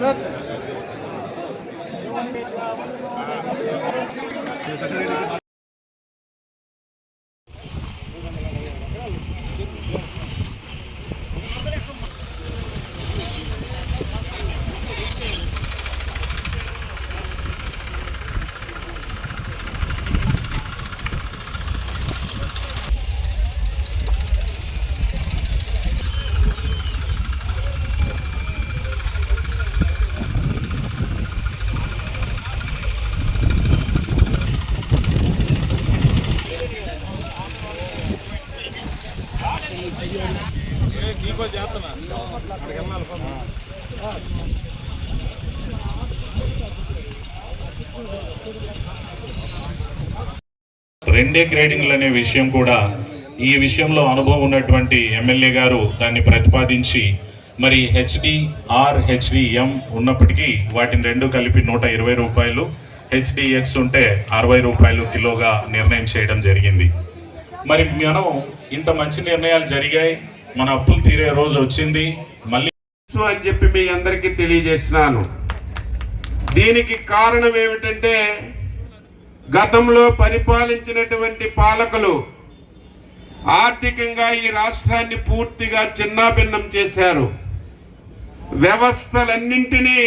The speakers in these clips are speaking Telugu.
సార్ రెండే గ్రేడింగ్లు అనే విషయం కూడా ఈ విషయంలో అనుభవం ఉన్నటువంటి ఎమ్మెల్యే గారు దాన్ని ప్రతిపాదించి మరి హెచ్డి ఆర్ హెచ్డిఎం ఉన్నప్పటికీ వాటిని రెండు కలిపి నూట ఇరవై రూపాయలు హెచ్డిఎక్స్ ఉంటే అరవై రూపాయలు కిలోగా నిర్ణయం చేయడం జరిగింది. మరి మనం ఇంత మంచి నిర్ణయాలు జరిగాయి మన అప్పులు తీరే రోజు వచ్చింది. మళ్ళీ అని చెప్పి మీ అందరికీ తెలియజేస్తున్నాను. దీనికి కారణం ఏమిటంటే గతంలో పరిపాలించినటువంటి పాలకులు ఆర్థికంగా ఈ రాష్ట్రాన్ని పూర్తిగా చిన్నాభిన్నం చేశారు. వ్యవస్థలన్నింటినీ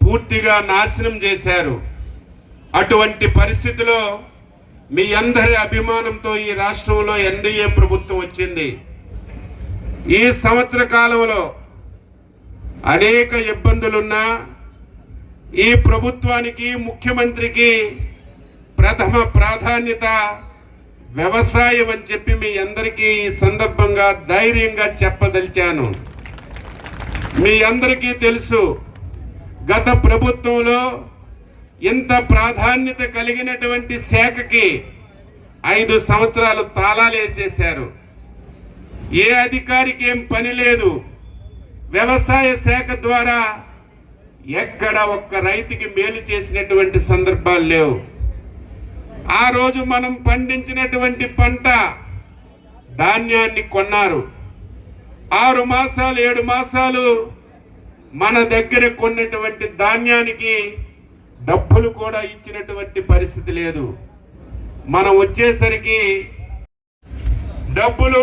పూర్తిగా నాశనం చేశారు. అటువంటి పరిస్థితిలో మీ అందరి అభిమానంతో ఈ రాష్ట్రంలో ఎన్డీఏ ప్రభుత్వం వచ్చింది. ఈ సంవత్సర కాలంలో అనేక ఇబ్బందులున్నా ఈ ప్రభుత్వానికి ముఖ్యమంత్రికి ప్రథమ ప్రాధాన్యత వ్యవసాయం అని చెప్పి మీ అందరికీ ఈ సందర్భంగా ధైర్యంగా చెప్పదలిచాను. మీ అందరికీ తెలుసు గత ప్రభుత్వంలో ఇంత ప్రాధాన్యత కలిగినటువంటి శాఖకి ఐదు సంవత్సరాలు తాళాలేసేశారు. ఏ అధికారికి ఏం పని లేదు. వ్యవసాయ శాఖ ద్వారా ఎక్కడ ఒక్క రైతుకి మేలు చేసినటువంటి సందర్భాలు లేవు. ఆ రోజు మనం పండించినటువంటి పంట ధాన్యాన్ని కొన్నారు. ఆరు మాసాలు ఏడు మాసాలు మన దగ్గర కొన్నటువంటి ధాన్యానికి డబ్బులు కూడా ఇచ్చినటువంటి పరిస్థితి లేదు. మనం వచ్చేసరికి డబ్బులు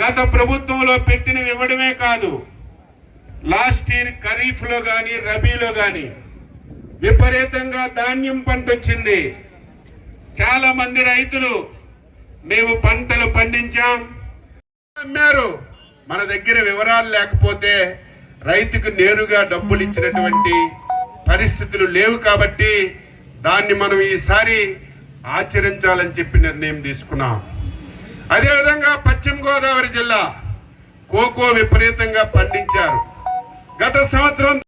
గత ప్రభుత్వంలో పెట్టినవి ఇవ్వడమే కాదు లాస్ట్ ఇయర్ ఖరీఫ్లో కానీ రబీలో కానీ విపరీతంగా ధాన్యం పంట వచ్చింది. చాలా మంది రైతులు మేము పంటలు పండించాం. అమ్మారు మన దగ్గర వివరాలు లేకపోతే రైతుకు నేరుగా డబ్బులు ఇచ్చినటువంటి పరిస్థితులు లేవు కాబట్టి దాన్ని మనం ఈసారి ఆచరించాలని చెప్పి నిర్ణయం తీసుకున్నాం. అదేవిధంగా పశ్చిమ గోదావరి జిల్లా కోకో విపరీతంగా పండించారు. గత సంవత్సరం